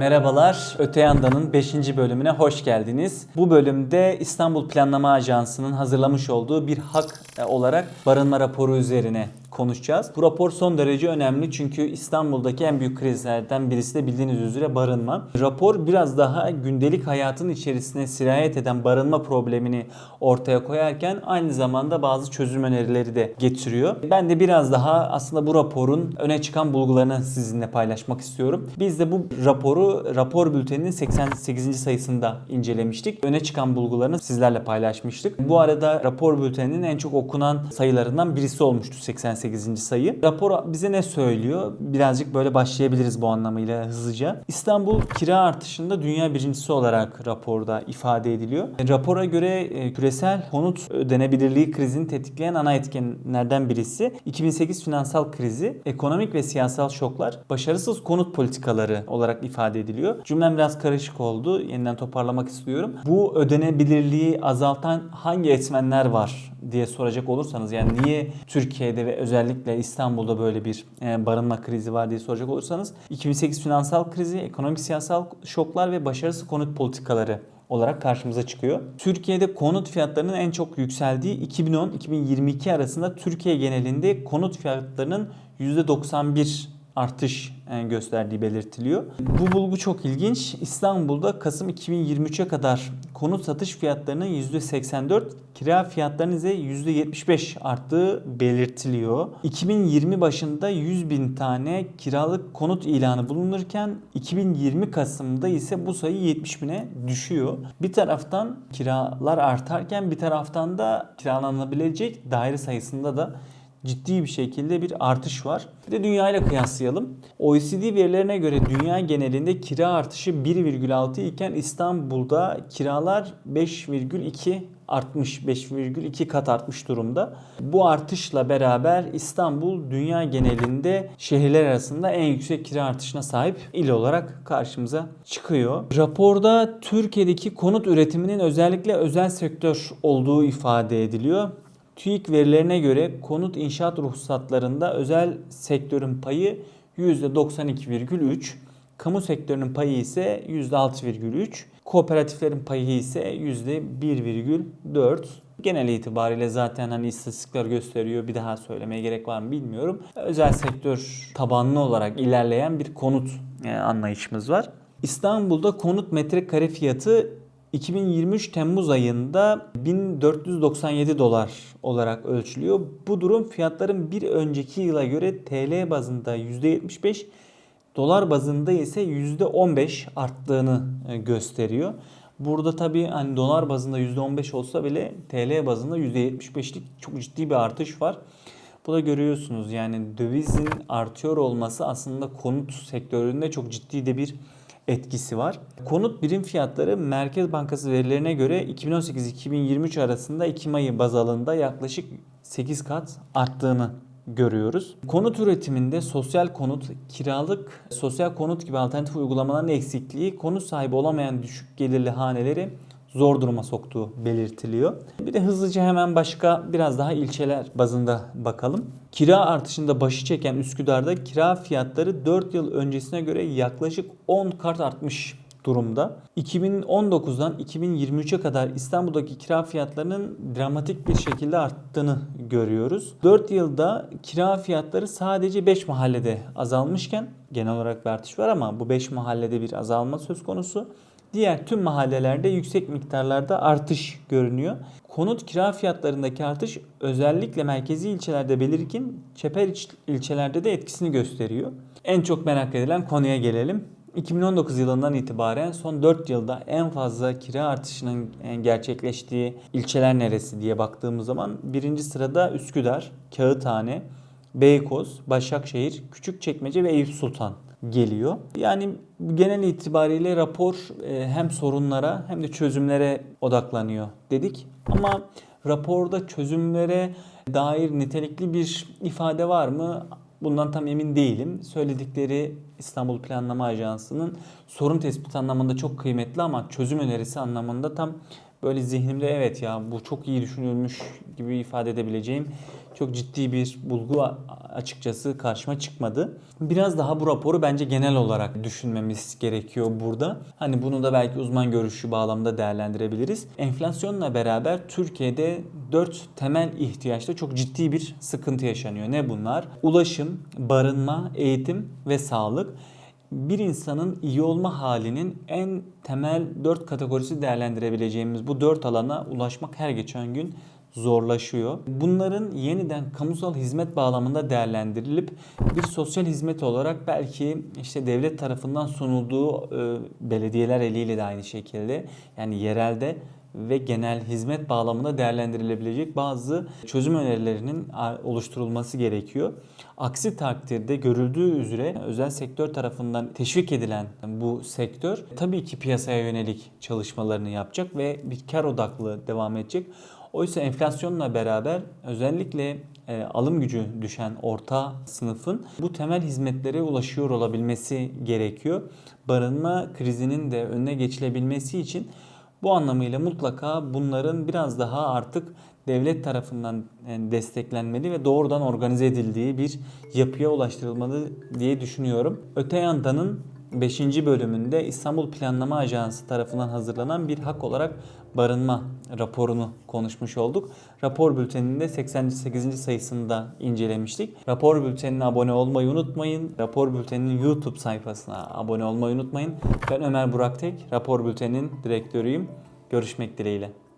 Merhabalar, Öte Yandan'ın 5. bölümüne hoş geldiniz. Bu bölümde İstanbul Planlama Ajansı'nın hazırlamış olduğu bir hak e, olarak barınma raporu üzerine konuşacağız. Bu rapor son derece önemli çünkü İstanbul'daki en büyük krizlerden birisi de bildiğiniz üzere barınma. Rapor biraz daha gündelik hayatın içerisine sirayet eden barınma problemini ortaya koyarken aynı zamanda bazı çözüm önerileri de getiriyor. Ben de biraz daha aslında bu raporun öne çıkan bulgularını sizinle paylaşmak istiyorum. Biz de bu raporu rapor bülteninin 88. sayısında incelemiştik. Öne çıkan bulgularını sizlerle paylaşmıştık. Bu arada rapor bülteninin en çok okunan sayılarından birisi olmuştu 88 sayı. Rapor bize ne söylüyor? Birazcık böyle başlayabiliriz bu anlamıyla hızlıca. İstanbul kira artışında dünya birincisi olarak raporda ifade ediliyor. Rapora göre e, küresel konut ödenebilirliği krizini tetikleyen ana etkenlerden birisi 2008 finansal krizi, ekonomik ve siyasal şoklar, başarısız konut politikaları olarak ifade ediliyor. Cümlem biraz karışık oldu. Yeniden toparlamak istiyorum. Bu ödenebilirliği azaltan hangi etmenler var diye soracak olursanız yani niye Türkiye'de ve özellikle İstanbul'da böyle bir e, barınma krizi var diye soracak olursanız 2008 finansal krizi, ekonomik siyasal şoklar ve başarısız konut politikaları olarak karşımıza çıkıyor. Türkiye'de konut fiyatlarının en çok yükseldiği 2010-2022 arasında Türkiye genelinde konut fiyatlarının %91 artış e, gösterdiği belirtiliyor. Bu bulgu çok ilginç. İstanbul'da Kasım 2023'e kadar konut satış fiyatlarının %84, kira fiyatlarının ise %75 arttığı belirtiliyor. 2020 başında 100 bin tane kiralık konut ilanı bulunurken 2020 Kasım'da ise bu sayı 70 bine düşüyor. Bir taraftan kiralar artarken bir taraftan da kiralanabilecek daire sayısında da ciddi bir şekilde bir artış var. Bir de dünya kıyaslayalım. OECD verilerine göre dünya genelinde kira artışı 1,6 iken İstanbul'da kiralar 5,2 artmış 5,2 kat artmış durumda. Bu artışla beraber İstanbul dünya genelinde şehirler arasında en yüksek kira artışına sahip il olarak karşımıza çıkıyor. Raporda Türkiye'deki konut üretiminin özellikle özel sektör olduğu ifade ediliyor. TÜİK verilerine göre konut inşaat ruhsatlarında özel sektörün payı %92,3, kamu sektörünün payı ise %6,3, kooperatiflerin payı ise %1,4. Genel itibariyle zaten hani istatistikler gösteriyor. Bir daha söylemeye gerek var mı bilmiyorum. Özel sektör tabanlı olarak ilerleyen bir konut e, anlayışımız var. İstanbul'da konut metrekare fiyatı 2023 Temmuz ayında 1497 dolar olarak ölçülüyor. Bu durum fiyatların bir önceki yıla göre TL bazında %75, dolar bazında ise %15 arttığını e, gösteriyor. Burada tabii hani dolar bazında %15 olsa bile TL bazında %75'lik çok ciddi bir artış var. Bu da görüyorsunuz yani dövizin artıyor olması aslında konut sektöründe çok ciddi de bir etkisi var. Konut birim fiyatları Merkez Bankası verilerine göre 2018-2023 arasında Ekim ayı baz alında yaklaşık 8 kat arttığını görüyoruz. Konut üretiminde sosyal konut, kiralık, sosyal konut gibi alternatif uygulamaların eksikliği konut sahibi olamayan düşük gelirli haneleri zor duruma soktuğu belirtiliyor. Bir de hızlıca hemen başka biraz daha ilçeler bazında bakalım. Kira artışında başı çeken Üsküdar'da kira fiyatları 4 yıl öncesine göre yaklaşık 10 kat artmış durumda. 2019'dan 2023'e kadar İstanbul'daki kira fiyatlarının dramatik bir şekilde arttığını görüyoruz. 4 yılda kira fiyatları sadece 5 mahallede azalmışken genel olarak bir artış var ama bu 5 mahallede bir azalma söz konusu. Diğer tüm mahallelerde yüksek miktarlarda artış görünüyor. Konut kira fiyatlarındaki artış özellikle merkezi ilçelerde belirgin, çeper ilçelerde de etkisini gösteriyor. En çok merak edilen konuya gelelim. 2019 yılından itibaren son 4 yılda en fazla kira artışının gerçekleştiği ilçeler neresi diye baktığımız zaman birinci sırada Üsküdar, Kağıthane, Beykoz, Başakşehir, Küçükçekmece ve Eyüp Sultan geliyor. Yani genel itibariyle rapor e, hem sorunlara hem de çözümlere odaklanıyor dedik. Ama raporda çözümlere dair nitelikli bir ifade var mı? Bundan tam emin değilim. Söyledikleri İstanbul Planlama Ajansı'nın sorun tespit anlamında çok kıymetli ama çözüm önerisi anlamında tam böyle zihnimde evet ya bu çok iyi düşünülmüş gibi ifade edebileceğim çok ciddi bir bulgu açıkçası karşıma çıkmadı. Biraz daha bu raporu bence genel olarak düşünmemiz gerekiyor burada. Hani bunu da belki uzman görüşü bağlamında değerlendirebiliriz. Enflasyonla beraber Türkiye'de 4 temel ihtiyaçta çok ciddi bir sıkıntı yaşanıyor. Ne bunlar? Ulaşım, barınma, eğitim ve sağlık bir insanın iyi olma halinin en temel dört kategorisi değerlendirebileceğimiz bu dört alana ulaşmak her geçen gün zorlaşıyor. Bunların yeniden kamusal hizmet bağlamında değerlendirilip bir sosyal hizmet olarak belki işte devlet tarafından sunulduğu e, belediyeler eliyle de aynı şekilde yani yerelde ve genel hizmet bağlamında değerlendirilebilecek bazı çözüm önerilerinin oluşturulması gerekiyor. Aksi takdirde görüldüğü üzere özel sektör tarafından teşvik edilen bu sektör tabii ki piyasaya yönelik çalışmalarını yapacak ve bir kar odaklı devam edecek. Oysa enflasyonla beraber özellikle e, alım gücü düşen orta sınıfın bu temel hizmetlere ulaşıyor olabilmesi gerekiyor. Barınma krizinin de önüne geçilebilmesi için bu anlamıyla mutlaka bunların biraz daha artık devlet tarafından yani desteklenmeli ve doğrudan organize edildiği bir yapıya ulaştırılmalı diye düşünüyorum. Öte yandanın 5. bölümünde İstanbul Planlama Ajansı tarafından hazırlanan bir hak olarak barınma raporunu konuşmuş olduk. Rapor bülteninde 88. sayısında incelemiştik. Rapor bültenine abone olmayı unutmayın. Rapor bülteninin YouTube sayfasına abone olmayı unutmayın. Ben Ömer Burak Tek, rapor bülteninin direktörüyüm. Görüşmek dileğiyle.